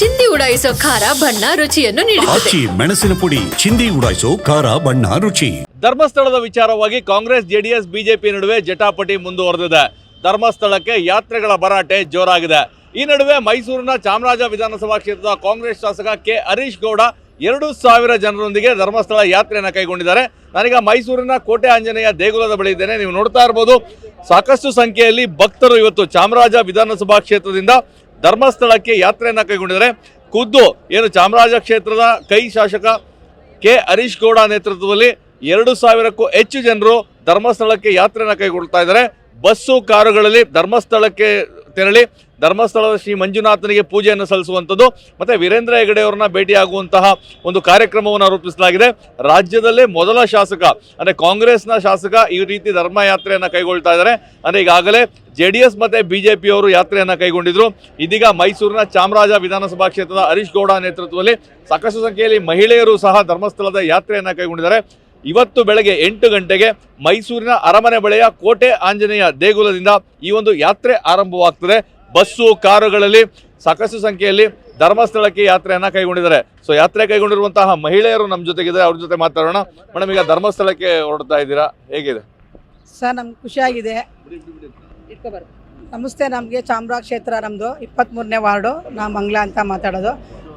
ಚಿಂದಿ ಉಡಾಯಿಸೋ ಖಾರ ಬಣ್ಣ ರುಚಿಯನ್ನು ನೀಡುತ್ತದೆ. ಆಚಿ ಮೆಣಸಿನ ಪುಡಿ ಚಿಂದಿ ಉಡಾಯಿಸೋ ಖಾರ ಬಣ್ಣ ರುಚಿ. ಧರ್ಮಸ್ಥಳದ ವಿಚಾರವಾಗಿ ಕಾಂಗ್ರೆಸ್ ಜೆಡಿಎಸ್ ಬಿಜೆಪಿ ನಡುವೆ ಜಟಾಪಟಿ ಮುಂದುವರೆದಿದೆ. ಧರ್ಮಸ್ಥಳಕ್ಕೆ ಯಾತ್ರೆಗಳ ಭರಾಟೆ ಜೋರಾಗಿದೆ. ಈ ನಡುವೆ ಮೈಸೂರಿನ ಚಾಮರಾಜ ವಿಧಾನಸಭಾ ಕ್ಷೇತ್ರದ ಕಾಂಗ್ರೆಸ್ ಶಾಸಕ ಕೆ. ಹರೀಶ್ ಗೌಡ ಎರಡು ಸಾವಿರ ಜನರೊಂದಿಗೆ ಧರ್ಮಸ್ಥಳ ಯಾತ್ರೆಯನ್ನು ಕೈಗೊಂಡಿದ್ದಾರೆ. ನಾನೀಗ ಮೈಸೂರಿನ ಕೋಟೆ ಆಂಜನೇಯ ದೇಗುಲದ ಬಳಿ ಇದ್ದೇನೆ. ನೀವು ನೋಡ್ತಾ ಇರ್ಬೋದು ಸಾಕಷ್ಟು ಸಂಖ್ಯೆಯಲ್ಲಿ ಭಕ್ತರು ಇವತ್ತು ಚಾಮರಾಜ ವಿಧಾನಸಭಾ ಕ್ಷೇತ್ರದಿಂದ ಧರ್ಮಸ್ಥಳಕ್ಕೆ ಯಾತ್ರೆಯನ್ನು ಕೈಗೊಂಡಿದ್ದಾರೆ. ಖುದ್ದು ಏನು ಚಾಮರಾಜ ಕ್ಷೇತ್ರದ ಕೈ ಶಾಸಕ ಕೆ ಹರೀಶ್ ಗೌಡ ನೇತೃತ್ವದಲ್ಲಿ ಎರಡು ಸಾವಿರಕ್ಕೂ ಹೆಚ್ಚು ಜನರು ಧರ್ಮಸ್ಥಳಕ್ಕೆ ಯಾತ್ರೆಯನ್ನು ಕೈಗೊಳ್ತಾ ಇದ್ದಾರೆ. ಬಸ್ಸು, ಕಾರುಗಳಲ್ಲಿ ಧರ್ಮಸ್ಥಳಕ್ಕೆ ತೆರಳಿ ಧರ್ಮಸ್ಥಳದ ಶ್ರೀ ಮಂಜುನಾಥನಿಗೆ ಪೂಜೆಯನ್ನು ಸಲ್ಲಿಸುವಂಥದ್ದು. ಮತ್ತೆ ವೀರೇಂದ್ರ ಹೆಗಡೆ ಅವರನ್ನ ಭೇಟಿಯಾಗುವಂತಹ ಒಂದು ಕಾರ್ಯಕ್ರಮವನ್ನು ರೂಪಿಸಲಾಗಿದೆ ರಾಜ್ಯದಲ್ಲೇ ಮೊದಲ ಶಾಸಕ, ಅಂದ್ರೆ ಕಾಂಗ್ರೆಸ್ನ ಶಾಸಕ ಈ ರೀತಿ ಧರ್ಮಯಾತ್ರೆಯನ್ನು ಕೈಗೊಳ್ತಾ ಇದ್ದಾರೆ. ಅಂದ್ರೆ ಈಗಾಗಲೇ ಜೆ ಡಿ ಎಸ್ ಮತ್ತೆ ಬಿಜೆಪಿ ಅವರು ಯಾತ್ರೆಯನ್ನು ಕೈಗೊಂಡಿದ್ರು. ಇದೀಗ ಮೈಸೂರಿನ ಚಾಮರಾಜ ವಿಧಾನಸಭಾ ಕ್ಷೇತ್ರದ ಹರೀಶ್ ಗೌಡ ನೇತೃತ್ವದಲ್ಲಿ ಸಾಕಷ್ಟು ಸಂಖ್ಯೆಯಲ್ಲಿ ಮಹಿಳೆಯರು ಸಹ ಧರ್ಮಸ್ಥಳದ ಯಾತ್ರೆಯನ್ನು ಕೈಗೊಂಡಿದ್ದಾರೆ. ಇವತ್ತು ಬೆಳಗ್ಗೆ ಎಂಟು ಗಂಟೆಗೆ ಮೈಸೂರಿನ ಅರಮನೆ ಬಳಿಯ ಕೋಟೆ ಆಂಜನೇಯ ದೇಗುಲದಿಂದ ಈ ಒಂದು ಯಾತ್ರೆ ಆರಂಭವಾಗ್ತದೆ. ಬಸ್ಸು, ಕಾರುಗಳಲ್ಲಿ ಸಾಕಷ್ಟು ಸಂಖ್ಯೆಯಲ್ಲಿ ಧರ್ಮಸ್ಥಳಕ್ಕೆ ಯಾತ್ರೆಯನ್ನು ಕೈಗೊಂಡಿದ್ದಾರೆ. ಸೊ ಯಾತ್ರೆ ಕೈಗೊಂಡಿರುವಂತಹ ಮಹಿಳೆಯರು ನಮ್ಮ ಜೊತೆಗಿದ್ದಾರೆ. ಅವ್ರ ಜೊತೆ ಮಾತಾಡೋಣ. ಮೇಡಮ್ ಈಗ ಧರ್ಮಸ್ಥಳಕ್ಕೆ ಹೊರಡ್ತಾ ಇದ್ದೀರಾ? ಹೇಗಿದೆ? ಸರ್, ನಮ್ಗೆ ಖುಷಿಯಾಗಿದೆ. ನಮಸ್ತೆ, ನಮಗೆ ಚಾಮರಾಜ ಕ್ಷೇತ್ರ ನಮ್ಮದು ಇಪ್ಪತ್ತ್ಮೂರನೇ ವಾರ್ಡು. ನಾವು ಮಂಗ್ಲ ಅಂತ ಮಾತಾಡೋದು.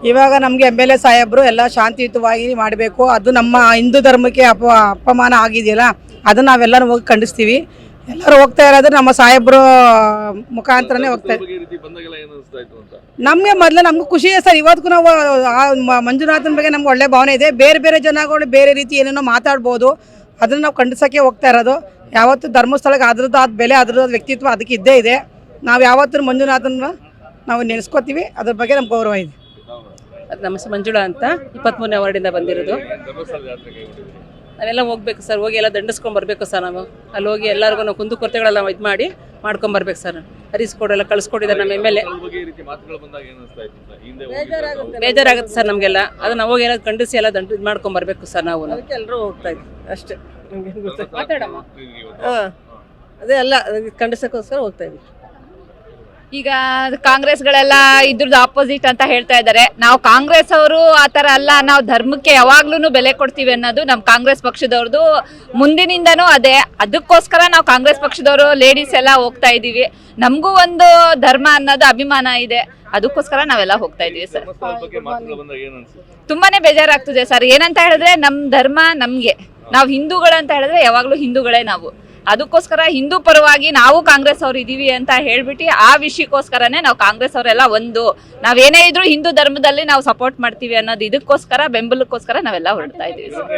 ಇವಾಗ ನಮಗೆ ಎಂ ಎಲ್ ಎ ಸಾಹೇಬರು ಎಲ್ಲ ಶಾಂತಿಯುತವಾಗಿ ಮಾಡಬೇಕು. ಅದು ನಮ್ಮ ಹಿಂದೂ ಧರ್ಮಕ್ಕೆ ಅಪ, ಅಪಮಾನ ಆಗಿದೆಯಲ್ಲ, ಅದನ್ನು ನಾವೆಲ್ಲರೂ ಹೋಗಿ ಖಂಡಿಸ್ತೀವಿ. ಎಲ್ಲರೂ ಹೋಗ್ತಾ ಇರೋದು ನಮ್ಮ ಸಾಹೇಬರು ಮುಖಾಂತರನೇ ಹೋಗ್ತಾ ನಮಗೆ ಮೊದಲು ನಮ್ಗೆ ಖುಷಿ ಇದೆ ಸರ್. ಇವತ್ತಿಗೂ ನಾವು ಆ ಮಂಜುನಾಥನ ಬಗ್ಗೆ ನಮ್ಗೆ ಒಳ್ಳೆ ಭಾವನೆ ಇದೆ. ಬೇರೆ ಬೇರೆ ಜನಗಳು ಬೇರೆ ರೀತಿ ಏನೇನೋ ಮಾತಾಡ್ಬೋದು. ಅದನ್ನು ನಾವು ಖಂಡಿಸೋಕ್ಕೆ ಹೋಗ್ತಾ ಇರೋದು. ಯಾವತ್ತು ಧರ್ಮಸ್ಥಳಕ್ಕೆ ಅದ್ರದ್ದು ಆದ ಬೆಲೆ ಅದ್ರದ್ದು ವ್ಯಕ್ತಿತ್ವ ಅದಕ್ಕೆ ಇದ್ದೇ ಇದೆ. ನಾವು ಯಾವತ್ತೂ ಮಂಜುನಾಥನ ನಾವು ನೆನೆಸ್ಕೋತೀವಿ. ಅದ್ರ ಬಗ್ಗೆ ನಮ್ಗೆ ಗೌರವ ಇದೆ. ಅದು ನಮ್ಮ ಮಂಜುಳಾ ಅಂತ. ಇಪ್ಪತ್ತ್ಮೂರನೇ ವಾರ್ಡಿಂದ ಬಂದಿರೋದು. ನಾವೆಲ್ಲ ಹೋಗ್ಬೇಕು ಸರ್ ಹೋಗಿ ಎಲ್ಲ ದಂಡಿಸ್ಕೊಂಡು ಬರಬೇಕು ಸರ್ ನಾವು. ಅಲ್ಲಿ ಹೋಗಿ ಎಲ್ಲರಿಗೂ ನಾವು ಕುಂದು ಕೊರತೆಗಳೆಲ್ಲ ಇದು ಮಾಡಿ ಮಾಡ್ಕೊಂಡು ಬರ್ಬೇಕು ಸರ್. ಹರಿಸ್ಕೊಡೆಲ್ಲ ಕಳಿಸ್ಕೊಟ್ಟಿದ್ದಾರೆ ನಮ್ಮ ಎಂ ಎಲ್ ಎ ಬೇಜಾರಾಗುತ್ತೆ ಸರ್ ನಮಗೆಲ್ಲ. ಅದು ನಾವು ಹೋಗಿ ಎಲ್ಲ ಖಂಡಿಸಿ ಎಲ್ಲ ದಂಡ ಇದು ಮಾಡ್ಕೊಂಡು ಬರಬೇಕು ಸರ್ ನಾವು. ಎಲ್ಲರೂ ಹೋಗ್ತಾ ಇದ್ವಿ. ಅಷ್ಟೇ. ಮಾತಾಡಮ್ಮ. ಹಾಂ. ಅದೇ ಎಲ್ಲ ಖಂಡಿಸೋಕ್ಕೋಸ್ಕರ ಹೋಗ್ತಾ ಇದ್ವಿ. ಈಗ ಕಾಂಗ್ರೆಸ್ಗಳೆಲ್ಲ ಇದ್ರದ್ದು ಆಪೋಸಿಟ್ ಅಂತ ಹೇಳ್ತಾ ಇದ್ದಾರೆ. ನಾವು ಕಾಂಗ್ರೆಸ್ ಅವರು ಆ ಥರ ಅಲ್ಲ ನಾವು ಧರ್ಮಕ್ಕೆ ಯಾವಾಗ್ಲೂ ಬೆಲೆ ಕೊಡ್ತೀವಿ ಅನ್ನೋದು ನಮ್ಮ ಕಾಂಗ್ರೆಸ್ ಪಕ್ಷದವ್ರದ್ದು. ಮುಂದಿನಿಂದನೂ ಅದೇ ಅದಕ್ಕೋಸ್ಕರ ನಾವು ಕಾಂಗ್ರೆಸ್ ಪಕ್ಷದವರು ಲೇಡೀಸ್ ಎಲ್ಲ ಹೋಗ್ತಾ ಇದ್ದೀವಿ. ನಮಗೂ ಒಂದು ಧರ್ಮ ಅನ್ನೋದು ಅಭಿಮಾನ ಇದೆ. ಅದಕ್ಕೋಸ್ಕರ ನಾವೆಲ್ಲ ಹೋಗ್ತಾ ಇದೀವಿ ಸರ್. ತುಂಬಾನೇ ಬೇಜಾರಾಗ್ತದೆ ಸರ್. ಏನಂತ ಹೇಳಿದ್ರೆ ನಮ್ಮ ಧರ್ಮ ನಮಗೆ. ನಾವು ಹಿಂದೂಗಳು ಅಂತ ಹೇಳಿದ್ರೆ ಯಾವಾಗಲೂ ಹಿಂದೂಗಳೇ ನಾವು. ಅದಕ್ಕೋಸ್ಕರ ಹಿಂದೂ ಪರವಾಗಿ ನಾವು ಕಾಂಗ್ರೆಸ್ ಅವ್ರು ಇದೀವಿ ಅಂತ ಹೇಳ್ಬಿಟ್ಟು ಆ ವಿಷಯಕ್ಕೋಸ್ಕರನೇ ನಾವು ಕಾಂಗ್ರೆಸ್ ಅವರೆಲ್ಲ ಒಂದು ನಾವೇನೇ ಇದ್ರೂ ಹಿಂದೂ ಧರ್ಮದಲ್ಲಿ ನಾವು ಸಪೋರ್ಟ್ ಮಾಡ್ತೀವಿ ಅನ್ನೋದು ಇದಕ್ಕೋಸ್ಕರ ಬೆಂಬಲಕ್ಕೋಸ್ಕರ ನಾವೆಲ್ಲ ಹೊರಡ್ತಾ ಇದೀವಿ ಸರ್.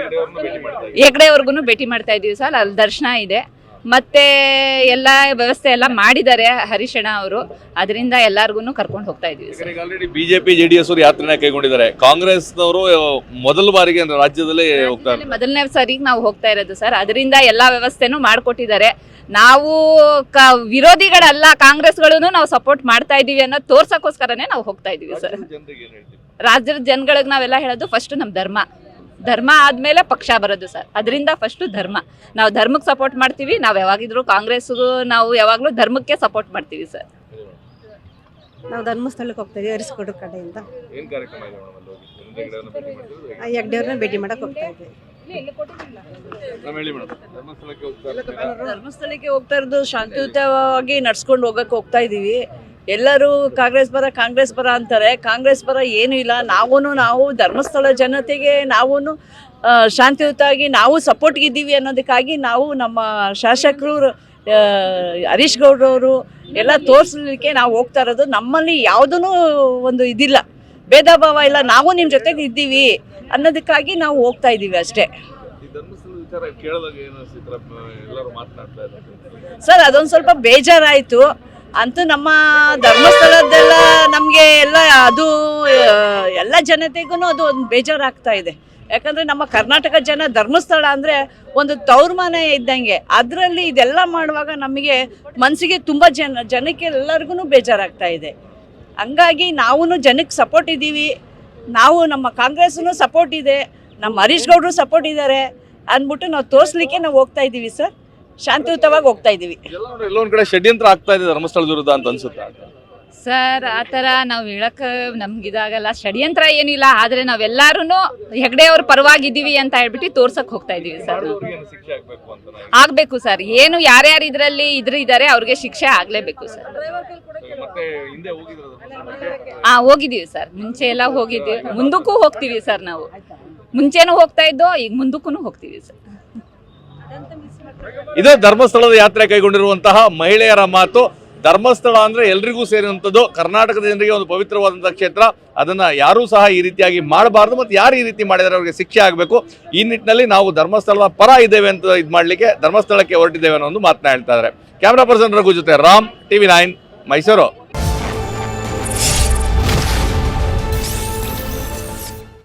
ಹೆಗ್ಡೆವರೆಗೂ ಭೇಟಿ ಮಾಡ್ತಾ ಇದೀವಿ ಸರ್. ಅಲ್ಲಿ ದರ್ಶನ ಇದೆ. ಮತ್ತೆ ಎಲ್ಲ ವ್ಯವಸ್ಥೆ ಎಲ್ಲ ಮಾಡಿದ್ದಾರೆ ಹರಿಶಣ ಅವರು. ಅದರಿಂದ ಎಲ್ಲಾರ್ಗು ಕರ್ಕೊಂಡು ಹೋಗ್ತಾ ಇದೀವಿ ಸರ್. ಈಗ ಆಲ್ರೆಡಿ ಬಿಜೆಪಿ ಜೆಡಿಎಸ್ ಅವರು ಯಾತ್ರೆನ ಕೈಗೊಂಡಿದ್ದಾರೆ. ಕಾಂಗ್ರೆಸ್ನವರು ಮೊದಲ ಬಾರಿಗೆ ಅಂದ್ರೆ ರಾಜ್ಯದಲ್ಲೇ ಹೋಗ್ತಾ ಇದ್ದಾರೆ ಮೊದಲನೇ ಸಾರಿಗೆ ನಾವು ಹೋಗ್ತಾ ಇರೋದು ಸರ್. ಅದರಿಂದ ಎಲ್ಲಾ ವ್ಯವಸ್ಥೆನೂ ಮಾಡಿಕೊಟ್ಟಿದ್ದಾರೆ. ನಾವು ಕ ವಿರೋಧಿಗಳಲ್ಲ ಕಾಂಗ್ರೆಸ್ಗಳು ನಾವು ಸಪೋರ್ಟ್ ಮಾಡ್ತಾ ಇದೀವಿ ಅನ್ನೋದು ತೋರ್ಸಕ್ಕೋಸ್ಕರನೇ ನಾವು ಹೋಗ್ತಾ ಇದೀವಿ ಸರ್. ರಾಜ್ಯದ ಜನಗಳಿಗೆ ನಾವೆಲ್ಲ ಹೇಳೋದು ಫಸ್ಟ್ ನಮ್ಮ ಧರ್ಮ. ಧರ್ಮ ಆದ್ಮೇಲೆ ಪಕ್ಷ ಬರೋದು ಸರ್. ಅದರಿಂದ ಫಸ್ಟ್ ಧರ್ಮ. ನಾವು ಧರ್ಮಕ್ಕೆ ಸಪೋರ್ಟ್ ಮಾಡ್ತೀವಿ ನಾವು ಯಾವಾಗಿದ್ರು ಕಾಂಗ್ರೆಸ್ಗೂ ನಾವು ಯಾವಾಗಲೂ ಧರ್ಮಕ್ಕೆ ಸಪೋರ್ಟ್ ಮಾಡ್ತೀವಿ ಸರ್. ನಾವು ಧರ್ಮಸ್ಥಳಕ್ಕೆ ಹೋಗ್ತೀವಿ ಅರಿಸ್ಕೊಡು ಅರಿಸ್ಕೊಡ್ರ ಕಡೆಯಿಂದ ವೀರೇಂದ್ರ ಭೇಟಿ ಮಾಡಕ್ ಹೋಗ್ತಾ ಇದ್ವಿ. ಧರ್ಮಸ್ಥಳಕ್ಕೆ ಹೋಗ್ತಾ ಇರೋದು. ಶಾಂತಿಯುತವಾಗಿ ನಡ್ಸ್ಕೊಂಡು ಹೋಗಕ್ಕೆ ಹೋಗ್ತಾ ಇದ್ದೀವಿ ಎಲ್ಲರೂ ಕಾಂಗ್ರೆಸ್ ಪರ ಕಾಂಗ್ರೆಸ್ ಪರ ಅಂತಾರೆ. ಕಾಂಗ್ರೆಸ್ ಪರ ಏನೂ ಇಲ್ಲ. ನಾವೂ ನಾವು ಧರ್ಮಸ್ಥಳ ಜನತೆಗೆ ನಾವೂ ಶಾಂತಿಯುತವಾಗಿ ನಾವು ಸಪೋರ್ಟ್ಗಿದ್ದೀವಿ ಅನ್ನೋದಕ್ಕಾಗಿ ನಾವು ನಮ್ಮ ಶಾಸಕರು ಹರೀಶ್ ಗೌಡ್ರವರು ಎಲ್ಲ ತೋರಿಸ್ಲಿಕ್ಕೆ ನಾವು ಹೋಗ್ತಾ ಇರೋದು. ನಮ್ಮಲ್ಲಿ ಯಾವುದೂ ಒಂದು ಇದಿಲ್ಲ. ಭೇದ ಭಾವ ಇಲ್ಲ. ನಾವು ನಿಮ್ಮ ಜೊತೆಗೆ ಇದ್ದೀವಿ ಅನ್ನೋದಕ್ಕಾಗಿ ನಾವು ಹೋಗ್ತಾ ಇದ್ದೀವಿ ಅಷ್ಟೇ. ಸರ್, ಅದೊಂದು ಸ್ವಲ್ಪ ಬೇಜಾರಾಯಿತು. ಅಂತೂ ನಮ್ಮ ಧರ್ಮಸ್ಥಳದ್ದೆಲ್ಲ ನಮಗೆ ಎಲ್ಲ ಅದು ಎಲ್ಲ ಜನತೆಗೂ ಅದು ಒಂದು ಬೇಜಾರಾಗ್ತಾ ಇದೆ. ಯಾಕಂದರೆ ನಮ್ಮ ಕರ್ನಾಟಕ ಜನ ಧರ್ಮಸ್ಥಳ ಅಂದರೆ ಒಂದು ತೌರ್ಮಾನ ಇದ್ದಂಗೆ. ಅದರಲ್ಲಿ ಇದೆಲ್ಲ ಮಾಡುವಾಗ ನಮಗೆ ಮನಸ್ಸಿಗೆ ತುಂಬ ಜನ, ಜನಕ್ಕೆ ಎಲ್ಲರಿಗೂ ಬೇಜಾರಾಗ್ತಾ ಇದೆ. ಹಂಗಾಗಿ ನಾವು ಜನಕ್ಕೆ ಸಪೋರ್ಟ್ ಇದ್ದೀವಿ. ನಾವು ನಮ್ಮ ಕಾಂಗ್ರೆಸ್ನು ಸಪೋರ್ಟ್ ಇದೆ. ನಮ್ಮ ಹರೀಶ್ ಗೌಡ್ರು ಸಪೋರ್ಟ್ ಇದ್ದಾರೆ. ಅಂದ್ಬಿಟ್ಟು ನಾವು ತೋರಿಸ್ಲಿಕ್ಕೆ ನಾವು ಹೋಗ್ತಾ ಇದ್ದೀವಿ ಸರ್. ಶಾಂತಿಯುತವಾಗಿ ಹೋಗ್ತಾ ಇದ್ದೀವಿ. ಎಲ್ಲ ನೋಡಿ ಎಲ್ಲೊಂದ್ ಕಡೆ ಷಡ್ಯಂತ್ರ ಆಗ್ತಾ ಇದೆ ಧರ್ಮಸ್ಥಳ ವಿರುದ್ಧ ಅಂತ ಅನ್ಸುತ್ತೆ. ಸರ್ ಆ ಥರ ನಾವು ಹೇಳಕ್ ನಮ್ಗೆ ಇದಾಗಲ್ಲ ಷಡ್ಯಂತ್ರ ಏನಿಲ್ಲ ಆದ್ರೆ ನಾವೆಲ್ಲರೂ ಹೆಗ್ಡೆ ಅವ್ರ ಪರವಾಗಿದ್ದೀವಿ ಅಂತ ಹೇಳ್ಬಿಟ್ಟು ತೋರ್ಸಕ್ಕೆ ಹೋಗ್ತಾ ಇದೀವಿ ಸರ್. ಆಗಬೇಕು ಸರ್. ಏನು ಯಾರ್ಯಾರು ಇದರಲ್ಲಿ ಇದ್ರ ಇದಾರೆ ಅವ್ರಿಗೆ ಶಿಕ್ಷೆ ಆಗಲೇಬೇಕು ಸರ್. ಹಾಂ ಹೋಗಿದ್ದೀವಿ ಹೋಗಿದ್ರು ಹಾ ಹೋಗಿದೀವಿ ಸರ್. ಮುಂಚೆ ಎಲ್ಲ ಹೋಗಿದ್ದೀವಿ ಮುಂದಕ್ಕೂ ಹೋಗ್ತೀವಿ ಸರ್ ನಾವು. ಮುಂಚೆನೂ ಹೋಗ್ತಾ ಇದ್ದೋ, ಈಗ ಮುಂದಕ್ಕೂ ಹೋಗ್ತೀವಿ ಸರ್. ಇದು ಧರ್ಮಸ್ಥಳದ ಯಾತ್ರೆ ಕೈಗೊಂಡಿರುವಂತಹ ಮಹಿಳೆಯರ ಮಾತು. ಧರ್ಮಸ್ಥಳ ಅಂದ್ರೆ ಎಲ್ರಿಗೂ ಸೇರಿದಂಥದ್ದು. ಕರ್ನಾಟಕದ ಜನರಿಗೆ ಒಂದು ಪವಿತ್ರವಾದಂತಹ ಕ್ಷೇತ್ರ. ಅದನ್ನ ಯಾರೂ ಸಹ ಈ ರೀತಿಯಾಗಿ ಮಾಡಬಾರ್ದು ಮತ್ತು ಯಾರು ಈ ರೀತಿ ಮಾಡಿದರೆ ಅವರಿಗೆ ಶಿಕ್ಷೆ ಆಗಬೇಕು. ಈ ನಿಟ್ಟಿನಲ್ಲಿ ನಾವು ಧರ್ಮಸ್ಥಳದ ಪರ ಇದ್ದೇವೆ ಅಂತ ಇದು ಮಾಡಲಿಕ್ಕೆ, ಧರ್ಮಸ್ಥಳಕ್ಕೆ ಹೊರಟಿದ್ದೇವೆ ಅನ್ನೋ ಒಂದು ಮಾತನ್ನ ಹೇಳ್ತಾ ಇದ್ದಾರೆ. ಕ್ಯಾಮ್ರಾ ಪರ್ಸನ್ ರಘು ಜೊತೆ ರಾಮ್, ಟಿವಿ ನೈನ್, ಮೈಸೂರು.